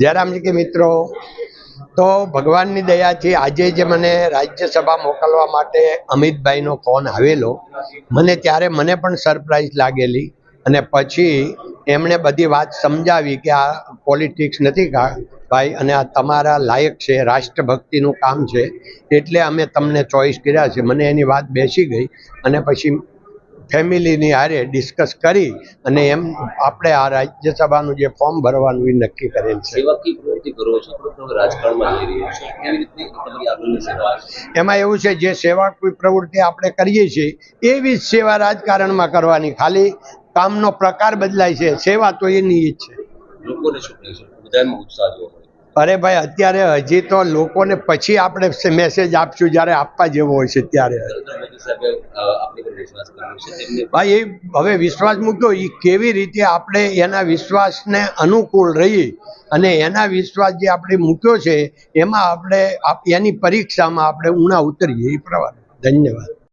જયરામજી કે મિત્રો, તો ભગવાનની દયાથી આજે જે મને રાજ્યસભા મોકલવા માટે અમિતભાઈનો ફોન આવેલો, મને ત્યારે મને પણ સરપ્રાઈઝ લાગેલી અને પછી એમણે બધી વાત સમજાવી કે આ પોલિટિક્સ નથી ભાઈ, અને આ તમારા લાયક છે, રાષ્ટ્રભક્તિનું કામ છે, એટલે અમે તમને ચોઈસ કર્યા છે. મને એની વાત બેસી ગઈ અને પછી ફેમિલીની હારે ડિસ્કસ કરી અને એમ આપણે આ રાજ્યસભાનું જે ફોર્મ ભરવાનું એ નક્કી કરેલ છે. એમાં એવું છે જે સેવા કોઈ પ્રવૃત્તિ આપણે કરીએ છીએ એવી જ સેવા રાજકારણમાં કરવાની. ખાલી કામનો પ્રકાર બદલાય છે સેવા તો એની જ છે. લોકોને શું બધામાં ઉત્સાહ જોવા. અરે ભાઈ, અત્યારે હજી તો લોકોને પછી આપણે મેસેજ આપશું જ્યારે આપવા જેવો હોય છે ત્યારે. ભાઈ, એ હવે વિશ્વાસ મૂક્યો એ કેવી રીતે આપણે એના વિશ્વાસને અનુકૂળ રહી અને એના વિશ્વાસ જે આપણે મૂક્યો છે, એમાં આપણે એની પરીક્ષામાં આપણે ઉણા ઉતરીએ, એ પ્રમાણે. ધન્યવાદ.